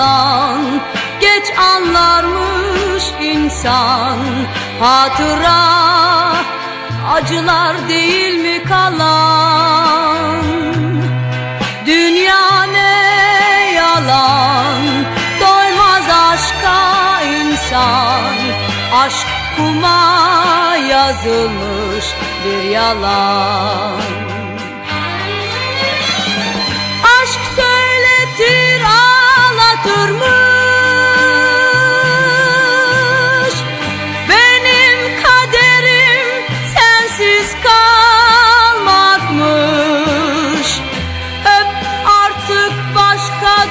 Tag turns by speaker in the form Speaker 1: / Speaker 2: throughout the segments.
Speaker 1: yalan? Geç anlarmış insan. Hatıra acılar değil mi kalan? Dünya ne yalan? Doymaz aşka insan. Aşk kuma yazılmış bir yalan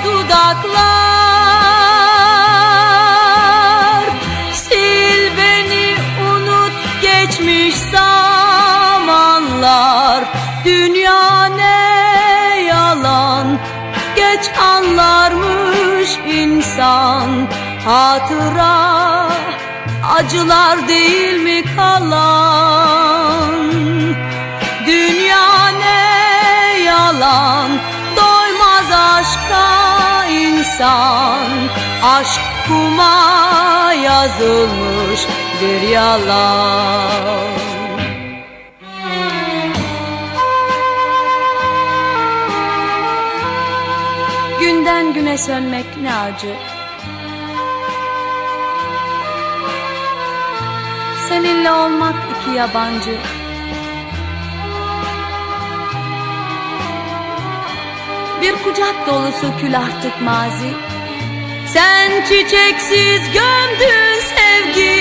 Speaker 1: dudaklar. Sil beni unut geçmiş zamanlar. Dünya ne yalan. Geç anlarmış insan. Hatıra acılar değil mi kalan? Dünya ne yalan. Doymaz aşka insan. Aşk kuma yazılmış bir yalan. Günden güne sönmek ne acı. Seninle olmak iki yabancı kucak dolusu kül artık mazi. Sen çiçeksiz gömdün sevgimizi.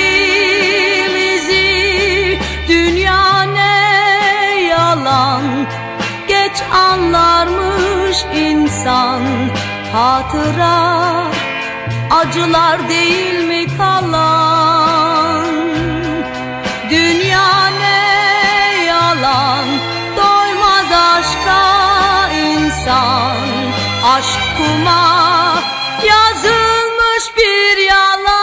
Speaker 1: Dünya ne yalan Geç anlarmış insan. Hatıra acılar değil mi kalan aşk kuma yazılmış bir yalan.